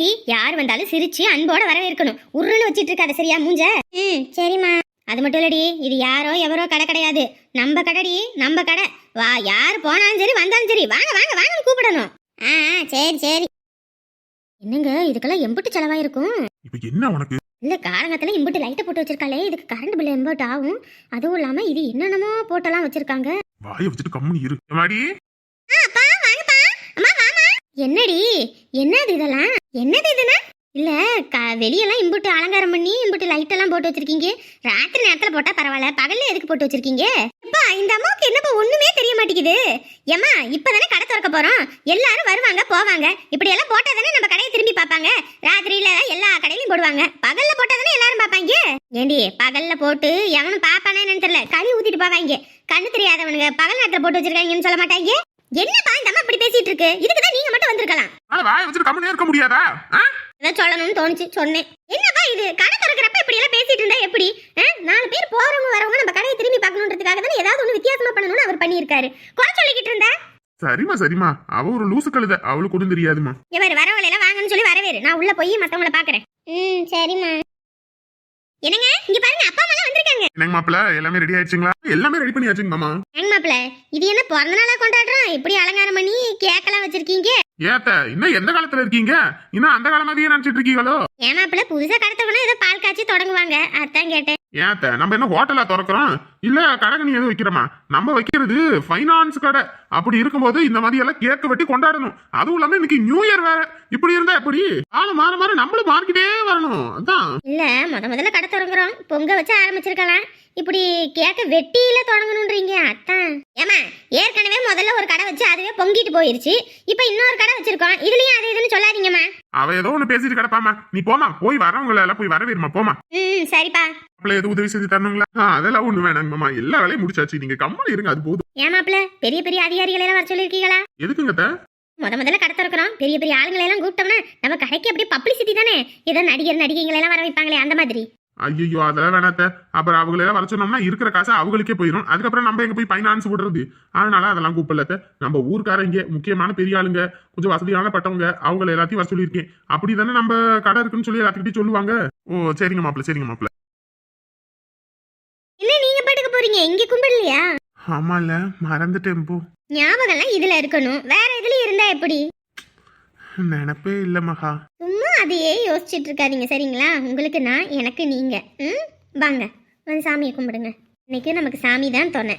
நீ யார் வந்தாலும் சிரிச்சு அன்போட வரவேற்கணும். உருன்னு வச்சிட்டு இருக்காத சரியா? மூஞ்ச? ம் சரிம்மா. அது மட்டும் இல்லடி இது யாரோ எவரோ கடை கிடையாது. நம்ம கடைடி நம்ம கடை. வா யார் போனாலும் சரி வந்தாலும் சரி வாங்க வாங்க வாங்கன்னு கூப்பிடணும். ஆ சரி சரி. என்னங்க இதுக்கெல்லாம் எம்பிட்டு செலவாயிருக்கும்? இப்ப என்ன உனக்கு? இல்ல காலங்கத்துல இம்புட்டு லைட்டை போட்டு வச்சிருக்காளே இதுக்கு கரண்ட் பில் எம்பட் ஆகும். அதுவும் இல்லாம இது என்னென்னமோ போட்டெல்லாம் வச்சிருக்காங்க. வாயை வச்சுட்டு கம்முனு இரு. மாடி அப்பா வாங்கப்பா அம்மா வாமா என்னடி? என்னது இதெல்லாம்? என்னது இதுனா இல்ல க வெளியெல்லாம் இம்புட்டு அலங்காரம் பண்ணி இம்புட்டு லைட் எல்லாம் போட்டு வச்சிருக்கீங்க. ராத்திரி நேரத்துல போட்டா பரவாயில்ல. பகல்ல எதுக்கு போட்டு வச்சிருக்கீங்க? அப்பா இந்த அம்மாவுக்கு என்னப்பா ஒண்ணுமே தெரிய மாட்டேங்குது. ஏம்மா இப்பதானே கடை திறக்க போறோம். எல்லாரும் வருவாங்க போவாங்க. இப்படி எல்லாம் போட்டா தானே நம்ம கடையை திரும்பி பார்ப்பாங்க. ராத்திரியில எல்லா கடையிலயும் போடுவாங்க. பகல்ல போட்டா தானே எல்லாரும் பார்ப்பாங்க? ஏண்டி பகல்ல போட்டு எவனும் பாப்பானே என்னன்னு தெரியல. களி ஊத்திட்டு போவாங்க. கண்ணு தெரியாதவனுங்க பகல் நேரத்துல போட்டு வச்சிருக்காங்கன்னு சொல்ல மாட்டாங்க? என்னப்பா இந்த அம்மா இப்படி பேசிட்டு இருக்கு? இதுக்கு தான் நீங்க மட்டும் வந்திருக்கலாம். ஆனா வாயை வச்சுட்டு கம்முனே இருக்க முடியாதா? இதை சொல்லணும்னு தோணுச்சு சொன்னேன். என்னப்பா இது? கடை திறக்கிறப்ப இப்படி எல்லாம் பேசிட்டு இருந்தா எப்படி? நாலு பேர் போறவங்க வரவங்க நம்ம கடையை திரும்பி பார்க்கணுன்றதுக்காக தானே ஏதாவது ஒண்ணு வித்தியாசமா பண்ணணும்னு அவர் பண்ணியிருக்காரு. குறை சொல்லிக்கிட்டு இருந்தா? சரிம்மா சரிம்மா. அவ ஒரு லூசு கழுத. அவளுக்கு ஒண்ணும் தெரியாதுமா இவர் வரவழையில வாங்கன்னு சொல்லி வரவேறு. நான் உள்ள போய் மத்தவங்கள பாக்குறேன் ம் சரிம்மா. என்னங்க? இங்க பாருங்க அப்பா அம்மா வந்திருக்காங்க. என்னங்க மாப்பிள்ள எல்லாமே ரெடி ஆயிடுச்சுங்களா? எல்லாமே ரெடி பண்ணியாச்சுங்க மாமா. ஏங்க மாப்பிள இது என்ன பிறந்த நாளா கொண்டாடுறோம்? இப்படி அலங்காரம் பண்ணி கேக்கெல்லாம் வச்சிருக்கீங்க? ஏத்த இன்னும் எந்த காலத்துல இருக்கீங்க? இன்னும் அந்த காலம் மாதிரியே நினைச்சிட்டு இருக்கீங்களோ? ஏன் மாப்பிள புதுசா கடத்தவனா ஏதோ பால் காய்ச்சி தொடங்குவாங்க. அதான் கேட்டேன். ஏத்த நம்ம என்ன ஹோட்டலா திறக்கிறோம்? இல்ல கடகனி எதுவும் வைக்கிறோமா? நம்ம வைக்கிறது ஃபைனான்ஸ் கடை. அப்படி இருக்கும்போது இந்த மாதிரி எல்லாம் கேக்க வெட்டி கொண்டாடணும். அதுவும் இல்லாம இன்னைக்கு நியூ இயர் வேற. இப்படி இருந்தா எப்படி? காலம் மாற மாற நம்மளும் மார்க்கிட்டே வரணும். அதான். இல்ல முத முதல்ல கடை தொடங்குறோம் பொங்க வச்சு ஆரம்பிச்சிருக்கலாம். இப்படி கேக்க வெட்டியில தொடங்கணும்ன்றீங்க அத்தான். ஏமா ஏற்கனவே முதல்ல ஒரு கடை வச்சு அதுவே பொங்கிட்டு போயிருச்சு. இப்போ இன்னொரு கடை வச்சிருக்கோம். இதுலயும் அது இதுன்னு சொல்லாதீங்கம்மா. அவ ஏதோ ஒண்ணு பேசிட்டு கிடப்பாமா நீ போமா போய் வரவங்கள எல்லாம் போய் வரவேறுமா போமா ம் சரிப்பா. அப்பல எதுவும் உதவி செஞ்சு தரணுங்களா? அதெல்லாம் ஒண்ணு வேணாங்க மாமா. எல்லா வேலையும் முடிச்சாச்சு. நீங்க கம்மனு இருங்க அது போதும். ஏன் மாப்பிள பெரிய பெரிய அதிகாரிகளை எல்லாம் வர சொல்லியிருக்கீங்களா? எதுக்குங்க? முத முதல்ல கடை திறக்கிறோம். பெரிய பெரிய ஆளுங்களை எல்லாம் கூப்பிட்டோம்னா நம்ம கடைக்கு அப்படியே பப்ளிசிட்டி தானே? ஏதோ நடிகர் நடிகைகளை எல்லாம் வர வைப்பாங்களே அந்த மாதிரி. ஐயோ அதெல்லாம் வேணாத்த அப்புறம் அவங்கள எல்லாம் வர சொன்னோம்னா இருக்கிற காசு அவங்களுக்கே போயிடும். அதுக்கப்புறம் நம்ம எங்க போய் ஃபைனான்ஸ் விடுறது அதனால அதெல்லாம் கூப்பிடலத்த நம்ம ஊர்க்காரங்க முக்கியமான பெரிய ஆளுங்க கொஞ்சம் வசதியான பட்டவங்க அவங்கள எல்லாத்தையும் வர சொல்லியிருக்கேன். அப்படி தானே நம்ம கடை இருக்குன்னு சொல்லி எல்லாத்துக்கிட்டையும் சொல்லுவாங்க? ஓ சரிங்க மாப்பிள்ள சரிங்க மாப்பிள்ள என்ன நீங்க இங்க கும்பிடலையா ஆமால மறந்துட்டேன் போ. ஞாபகம்லாம் இதுல இருக்கணும். வேற இதுல இருந்தா எப்படி? நினப்பே இல்ல மகா. சும்மா அதையே யோசிச்சுட்டு இருக்காதீங்க சரிங்களா? உங்களுக்கு நான் எனக்கு நீங்க. ம்? வாங்க வந்து சாமியை கும்பிடுங்க. இன்னைக்கு நமக்கு சாமி தான் துணை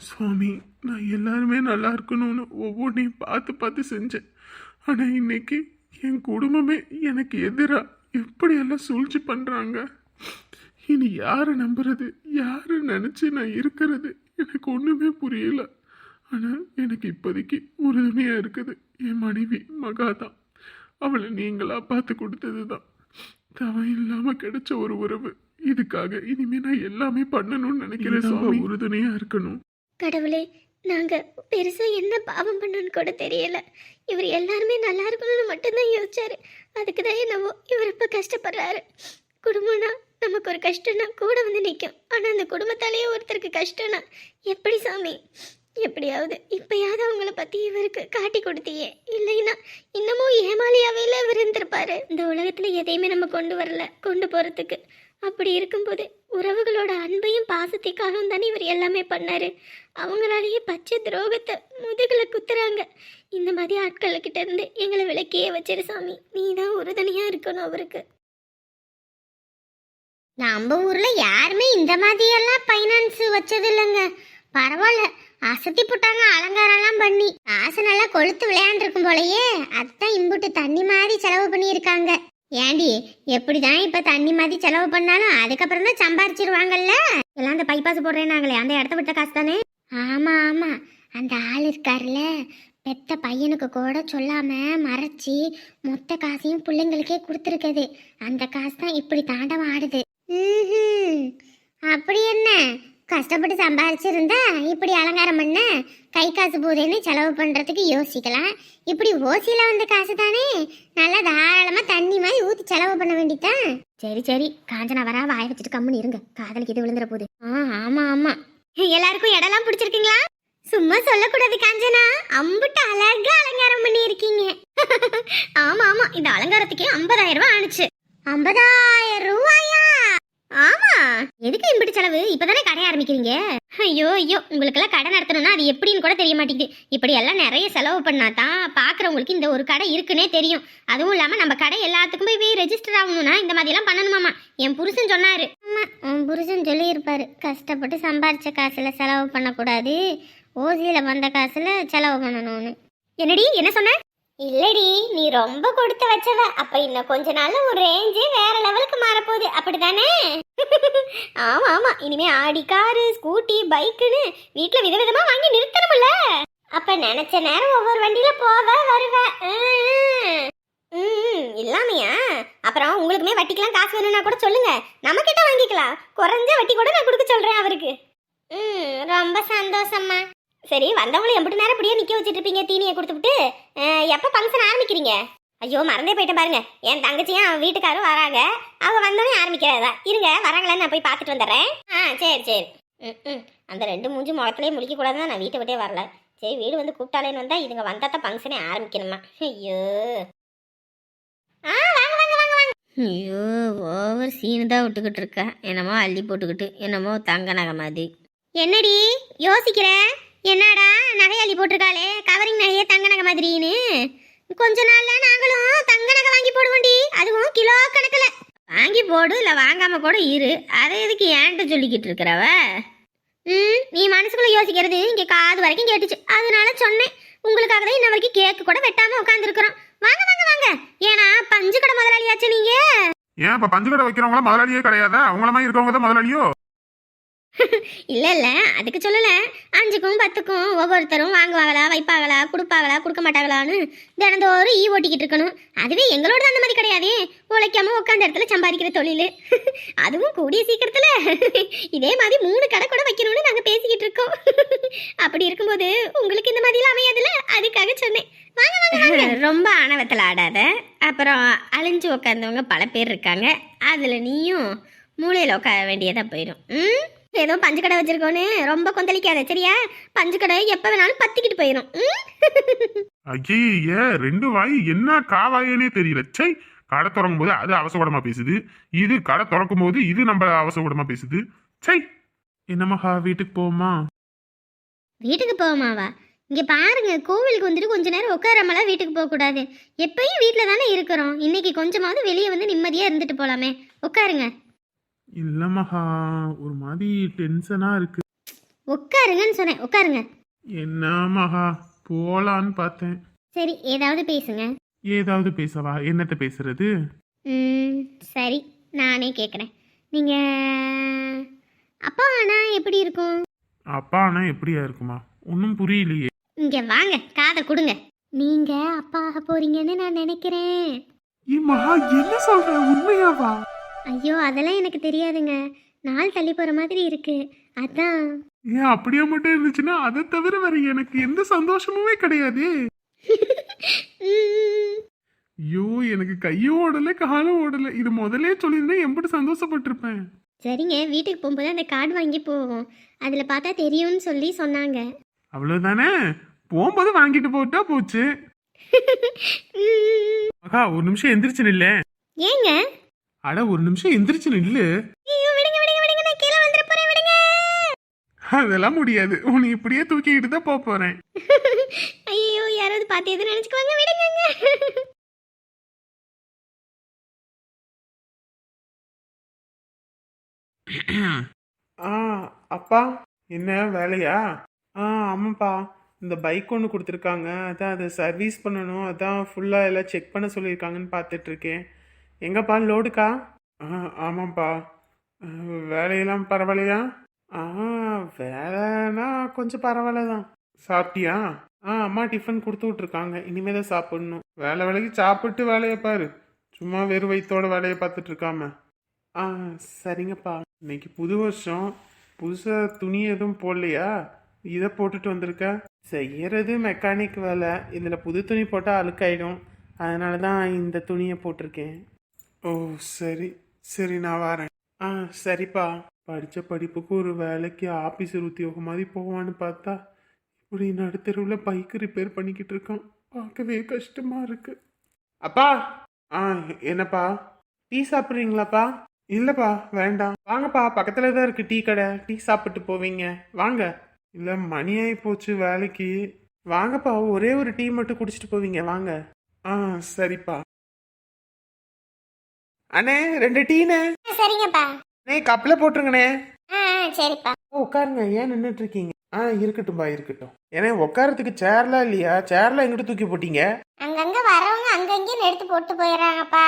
சுவாமி நான் எல்லாருமே நல்லா இருக்கணும்னு ஒவ்வொன்றையும் பார்த்து பார்த்து செஞ்சேன். ஆனால் இன்னைக்கு என் குடும்பமே எனக்கு எதிராக எப்படியெல்லாம் சூழ்ச்சி பண்ணுறாங்க இனி யாரை நம்புறது? யாரை நினச்சி நான் இருக்கிறது? எனக்கு ஒன்றுமே புரியல. ஆனால் எனக்கு இப்போதைக்கு உறுதுணையாக இருக்குது என் மனைவி மகா தான் அவளை நீங்களா பார்த்து கொடுத்தது தான் தவம் இல்லாமல் கிடைச்ச ஒரு உறவு. இதுக்காக இனிமே நான் எல்லாமே பண்ணணும்னு நினைக்கிறேன் சுவாமி. உறுதுணையா இருக்கணும். கடவுளே நாங்க பெருசா என்ன பாவம் பண்ணோன்னு கூட தெரியல. இவர் எல்லாருமே நல்லா இருக்கணும்னு மட்டும்தான் யோசிச்சாரு. அதுக்கு தான் என்னவோ இவர் இப்ப கஷ்டப்படுறாரு. குடும்பம்னா நமக்கு ஒரு கஷ்டம்னா கூட வந்து நிற்கும் ஆனால் அந்த குடும்பத்தாலேயே ஒருத்தருக்கு கஷ்டம்னா எப்படி சாமி? எப்படியாவது இப்போயாவது அவங்கள பற்றி இவருக்கு காட்டி கொடுத்தியே. இல்லைன்னா இன்னமும் ஏமாளியாவே இவர் இருந்திருப்பாரு. இந்த உலகத்தில் எதையுமே நம்ம கொண்டு வரல கொண்டு போகிறதுக்கு அப்படி இருக்கும்போது உறவுகளோட அன்பையும் பாசத்தைக்காகவும் தானே இவர் எல்லாமே பண்ணார். அவங்களாலேயே பச்சை துரோகத்தை முதுகில் குத்துறாங்க. இந்த மாதிரி ஆட்கள்கிட்ட இருந்து எங்களை விளக்கியே வச்சிரு சாமி. நீ தான் உறுதுணையாக இருக்கணும் அவருக்கு. நம்ம ஊர்ல யாருமே இந்த மாதிரி எல்லாம் ஃபைனான்ஸ் வச்சது இல்லைங்க பரவாயில்ல அசத்தி போட்டாங்க அலங்காரம்லாம் பண்ணி. காசு நல்லா கொளுத்து விளையாண்டுருக்கும் போலயே அதுதான் இம்புட்டு தண்ணி மாதிரி செலவு பண்ணியிருக்காங்க. ஏண்டி எப்படிதான் இப்ப தண்ணி மாதிரி செலவு பண்ணாலும் அதுக்கப்புறம் தான் சம்பாரிச்சிருவாங்கல்ல? எல்லாம் அந்த பைபாஸ் போடுறேனாங்களே அந்த இடத்த விட்ட காசு தானே ஆமா ஆமா. அந்த ஆள் இருக்காருல்ல. பெத்த பையனுக்கு கூட சொல்லாம மறைச்சி மொத்த காசையும் பிள்ளைங்களுக்கே கொடுத்துருக்குது. அந்த காசு தான் இப்படி தாண்டவம் ஆடுது. அப்படி என்ன? கஷ்டப்பட்டு சம்பாதிச்சிருந்தா இப்படி அலங்காரம் பண்ண? கை காசு போதேன்னு செலவு பண்றதுக்கு யோசிக்கலாம். இப்படி ஓசியில் வந்த காசு தானே நல்லா தாராளமாக தண்ணி மாதிரி ஊற்றி செலவு பண்ண வேண்டியதான் சரி சரி. காஞ்சனா வரா வாய வச்சுட்டு கம்முன்னு இருங்க. காதலுக்கு இது விழுந்துற போகுது ஆ ஆமா ஆமா. எல்லாருக்கும் இடம்லாம் பிடிச்சிருக்கீங்களா? சும்மா சொல்லக்கூடாது காஞ்சனா. அம்புட்டு அழகா அலங்காரம் பண்ணியிருக்கீங்க. ஆமாம் ஆமா ஆமா. இந்த அலங்காரத்துக்கே ஐம்பதாயிரம் ரூபாய் ஆணுச்சு. ஐம்பதாயிரம் ரூபாய் ஆமா. எதுக்கு இம்பிட்டு செலவு? இப்பதானே கடை ஆரம்பிக்கிறீங்க? ஐயோ ஐயோ. உங்களுக்கெல்லாம் கடை நடத்தணும்னா அது எப்படின்னு கூட தெரிய மாட்டேங்குது. இப்படி எல்லாம் நிறைய செலவு பண்ணா தான் பாக்குறவங்களுக்கு இந்த ஒரு கடை இருக்குன்னே தெரியும். அதுவும் இல்லாம நம்ம கடை எல்லாத்துக்கும் போய் போய் ரெஜிஸ்டர் ஆகணும்னா இந்த மாதிரி எல்லாம் பண்ணணுமாமா. என் புருஷன் சொன்னாரு. ஆமா உன் புருஷன் சொல்லியிருப்பாரு. கஷ்டப்பட்டு சம்பாரிச்ச காசுல செலவு பண்ணக்கூடாது. ஓசியில வந்த காசுல செலவு பண்ணணும்னு. என்னடி என்ன சொன்ன? இல்லடி நீ ரொம்ப கொடுத்து வச்சவ. அப்ப இன்னும் கொஞ்ச நாள்ல ஒரு ரேஞ்சே வேற லெவலுக்கு மாறப்போகுது. அப்படிதானே ஆமா ஆமா. இனிமே ஆடி காரு ஸ்கூட்டி பைக்குன்னு வீட்டுல விதவிதமா வாங்கி நிறுத்தணும்ல. அப்ப நினைச்ச நேரம் ஒவ்வொரு வண்டியில போவ வருவ. ம் இல்லாமையா? அப்புறம் உங்களுக்குமே வட்டிக்கெல்லாம் காசு வேணும்னா கூட சொல்லுங்க. நம்ம கிட்ட வாங்கிக்கலாம். குறைஞ்ச வட்டி கூட நான் கொடுக்க சொல்றேன் அவருக்கு. ம் ரொம்ப சந்தோஷம்மா. சரி வந்தவங்களை எம்பிட்டு நேரம் இப்படியே நிற்க வச்சுட்டு இருப்பீங்க தீனியை கொடுத்துட்டு எப்போ ஃபங்க்ஷன் ஆரம்பிக்கிறீங்க? ஐயோ மறந்தே போயிட்டேன் பாருங்க. என் தங்கச்சியும் அவன் வீட்டுக்காரும் வராங்க. அவங்க வந்தோடனே ஆரம்பிக்கிறதா இருங்க வராங்களேன்னு நான் போய் பார்த்துட்டு வந்துடுறேன். ஆ சரி சரி. ம் ம். அந்த ரெண்டு மூஞ்சி முகத்துலேயே முழிக்க தான் நான் வீட்டை விட்டே வரல. சரி வீடு வந்து கூப்பிட்டாலேன்னு வந்தால் இதுங்க வந்தால் தான் ஃபங்க்ஷனே ஆரம்பிக்கணுமா? ஐயோ. ஆ வாங்க வாங்க வாங்க வாங்க. ஐயோ ஓவர் சீனு தான் விட்டுக்கிட்டு இருக்கா. என்னமோ அள்ளி போட்டுக்கிட்டு என்னமோ தங்க நகை மாதிரி. என்னடி யோசிக்கிறேன் என்னடா நகை போட்டிருக்காளே? கவரிங் நகையே தங்க நகை மாதிரின்னு. கொஞ்ச நாள்ல நாங்களும் தங்க நகை வாங்கி போடுவோண்டி. அதுவும் கிலோ கணக்கில். வாங்கி போடு இல்லை வாங்காம கூட இரு. அதை எதுக்கு ஏன்ட்டு சொல்லிக்கிட்டு இருக்கிறவ? ம் நீ மனசுக்குள்ள யோசிக்கிறது இங்கே காது வரைக்கும் கேட்டுச்சு. அதனால சொன்னேன். உங்களுக்காக தான் இன்ன வரைக்கும் கேக்கு கூட வெட்டாம உட்காந்துருக்குறோம் வாங்க வாங்க வாங்க. ஏன்னா பஞ்சு கடை முதலாளியாச்சு நீங்க. ஏன் இப்ப பஞ்சு கடை வைக்கிறவங்கள முதலாளியே கிடையாதா? அவங்கள மாதிரி இருக்கவங்க தான் முதலாளியோ? இல்லை இல்லை. அதுக்கு சொல்லலை. அஞ்சுக்கும் பத்துக்கும் ஒவ்வொருத்தரும் வாங்குவாங்களா வைப்பாங்களா கொடுப்பாங்களா கொடுக்க மாட்டாங்களான்னு தினந்தோறும் ஈ ஓட்டிக்கிட்டு இருக்கணும். அதுவே எங்களோட அந்த மாதிரி கிடையாதே. உழைக்காம உட்காந்த இடத்துல சம்பாதிக்கிற தொழில். அதுவும் கூடிய சீக்கிரத்தில். இதே மாதிரி மூணு கடை கூட வைக்கணும்னு நாங்கள் பேசிக்கிட்டு இருக்கோம். அப்படி இருக்கும்போது உங்களுக்கு இந்த மாதிரிலாம் அமையாதுல்ல? அதுக்காக சொன்னேன். வாங்க வாங்க வாங்க. ரொம்ப ஆணவத்தில் ஆடாத. அப்புறம் அழிஞ்சு உட்காந்தவங்க பல பேர் இருக்காங்க. அதில் நீயும் மூளையில் உட்கார வேண்டியதாக போயிடும். ம்? ஏதோ பஞ்சு கடை வச்சிருக்கோன்னு ரொம்ப கொந்தளிக்காத சரியா? பஞ்சு கடை எப்ப வேணாலும் பத்திக்கிட்டு போயிடும்? ஐயே ரெண்டு வாய் என்ன காவாயனே தெரியல. சை கடை திறக்கும் போது அது அவசகுடமா பேசுது. இது கடை திறக்கும் போது இது நம்ம அவசகுடமா பேசுது. சை என்னமஹா வீட்டுக்கு போமா வீட்டுக்கு போவோமாவா? இங்க பாருங்க கோவிலுக்கு வந்துட்டு கொஞ்ச நேரம் உட்காராமலாம் வீட்டுக்கு போக கூடாது. எப்பயும் வீட்டில் தானே இருக்கிறோம். இன்னைக்கு கொஞ்சமாவது வெளியே வந்து நிம்மதியா இருந்துட்டு போலாமே. உட்காருங்க. இல்லமஹா ஒரு மாதிரி டென்ஷனா இருக்கு. உட்காருங்கன்னு சொன்னேன் உட்காருங்க. என்ன மகா போலான்னு பார்த்தேன். சரி ஏதாவது பேசுங்க. ஏதாவது பேசவா? என்னத்த பேசுறது? ம் சரி நானே கேட்குறேன் நீங்க அப்பா ஆனா எப்படி இருக்கும்? அப்பா ஆனா எப்படியா இருக்குமா? ஒன்றும் புரியலையே. இங்க வாங்க காதை கொடுங்க. நீங்க அப்பா ஆக போறீங்கன்னு நான் நினைக்கிறேன். ஏ மகா என்ன சொல்ற? உண்மையாவா? ஐயோ அதெல்லாம் எனக்கு தெரியாதுங்க. நாள் தள்ளி போற மாதிரி இருக்கு. அதான். ஏன் அப்படியே மட்டும் இருந்துச்சுன்னா அதை தவிர வேற எனக்கு எந்த சந்தோஷமுமே கிடையாதே. ஐயோ எனக்கு கையும் ஓடல காலும் ஓடல. இது முதல்லே சொல்லியிருந்தா எப்படி சந்தோஷப்பட்டிருப்பேன். சரிங்க வீட்டுக்கு போகும்போது அந்த கார்டு வாங்கி போவோம். அதுல பார்த்தா தெரியும்னு சொல்லி சொன்னாங்க. அவ்வளவுதானே? போகும்போது வாங்கிட்டு போட்டா போச்சு. மகா ஒரு நிமிஷம் எந்திரிச்சு நில்ல. ஏங்க? அட ஒரு நிமிஷம் எந்திரிச்சு நில்லு. அதெல்லாம் முடியாது. உன்னை இப்படியே தூக்கிக்கிட்டு தான் போக போறேன். ஐயோ யாராவது பார்த்து எதுவும் நினைச்சுக்குவாங்க விடுங்க ஆ அப்பா என்ன வேலையா? ஆ ஆமாப்பா. இந்த பைக் ஒன்று கொடுத்துருக்காங்க. அதான் அதை சர்வீஸ் பண்ணணும். அதான் ஃபுல்லாக எல்லாம் செக் பண்ண சொல்லியிருக்காங்கன்னு பார்த்துட்டு இருக்கேன். எங்கப்பா லோடுக்கா? ஆ ஆமாம்ப்பா. வேலையெல்லாம் பரவாயில்லையா? ஆ வேலைன்னா கொஞ்சம் பரவாயில்ல தான் சாப்பிட்டியா? ஆ அம்மா டிஃபன் கொடுத்து விட்ருக்காங்க இனிமே தான் சாப்பிட்ணும். வேலை வேலைக்கு சாப்பிட்டு வேலையை பாரு. சும்மா வெறும் வயிற்றோட வேலையை பார்த்துட்டு இருக்காம. ஆ சரிங்கப்பா. இன்னைக்கு புது வருஷம். புதுசாக துணி எதுவும் போடலையா? இதை போட்டுட்டு வந்திருக்க. செய்யறது மெக்கானிக் வேலை. இதில் புது துணி போட்டால் அழுக்காயிடும். அதனால தான் இந்த துணியை போட்டிருக்கேன். ஓ சரி. சரி நான் வரேன். ஆ சரிப்பா. படித்த படிப்புக்கு ஒரு வேலைக்கு ஆஃபீஸர் உத்தியோகம் மாதிரி போவான்னு பார்த்தா இப்படி நடுத்தெருவில் பைக் ரிப்பேர் பண்ணிக்கிட்டு இருக்கான். பார்க்கவே கஷ்டமா இருக்கு. அப்பா! ஆ என்னப்பா? டீ சாப்பிட்றீங்களாப்பா? இல்லைப்பா வேண்டாம். வாங்கப்பா பக்கத்தில் தான் இருக்கு டீ கடை. டீ சாப்பிட்டு போவீங்க. வாங்க. இல்லை மணி ஆகி போச்சு வேலைக்கு. வாங்கப்பா ஒரே ஒரு டீ மட்டும் குடிச்சிட்டு போவீங்க. வாங்க. ஆ சரிப்பா. அண்ணே ரெண்டு ஆ, சரிங்கப்பா. அண்ணே கப்பில் போட்டுருங்கண்ணே. ஆ சரிப்பா. உட்காருங்க. ஏன் நின்றுட்டு இருக்கீங்க ஆ இருக்கட்டும்பா இருக்கட்டும். ஏன்னா உட்காரத்துக்கு சேர்லாம் இல்லையா? சேர்லாம் எங்கிட்ட தூக்கி போட்டீங்க? அங்கங்க வரவங்க அங்கங்கேயும் எடுத்து போட்டு போயிடுறாங்கப்பா.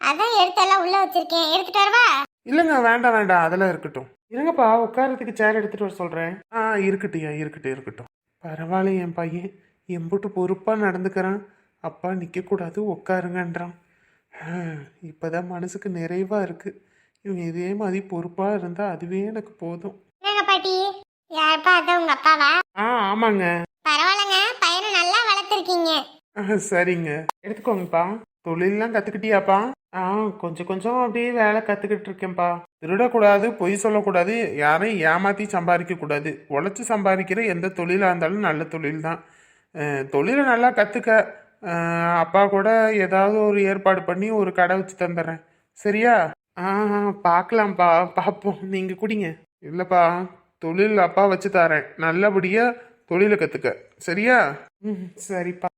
அதான் எடுத்தெல்லாம் உள்ள வச்சிருக்கேன். எடுத்துட்டு வரவா? இல்லைங்க வேண்டாம் வேண்டாம். அதெல்லாம் இருக்கட்டும். இருங்கப்பா உட்காரத்துக்கு சேர் எடுத்துட்டு வர சொல்றேன். ஆ இருக்கட்டும்யா இருக்கட்டும் இருக்கட்டும். பரவாயில்ல என் பையன். எம்புட்டு பொறுப்பா நடந்துக்கிறான். அப்பா நிற்கக்கூடாது உட்காருங்கன்றான். இப்பதான் மனசுக்கு நிறைவா இருக்கு. இவன் இதே மாதிரி பொறுப்பா இருந்தா அதுவே எனக்கு போதும். என்னங்க பாட்டி? யாருப்பா அதான் உங்க அப்பாவா? ஆ ஆமாங்க. பரவாயில்லங்க. பையனை நல்லா வளர்த்துருக்கீங்க. சரிங்க. எடுத்துக்கோங்கப்பா. தொழிலெலாம் கற்றுக்கிட்டியாப்பா ஆ கொஞ்சம் கொஞ்சம் அப்படியே வேலை கற்றுக்கிட்டு இருக்கேன்ப்பா. திருடக்கூடாது பொய் சொல்லக்கூடாது யாரையும் ஏமாற்றி சம்பாதிக்கக்கூடாது உழைச்சி சம்பாதிக்கிற எந்த தொழிலாக இருந்தாலும் நல்ல தொழில் தான் தொழிலை நல்லா கற்றுக்க அப்பா கூட ஏதாவது ஒரு ஏற்பாடு பண்ணி ஒரு கடை வச்சு தந்துடுறேன். சரியா? ஆ பார்க்கலாம்ப்பா பார்ப்போம் நீங்கள் குடிங்க. இல்லைப்பா தொழில் அப்பா வச்சு தரேன். நல்லபடியாக தொழிலை கற்றுக்க சரியா? ம் சரிப்பா.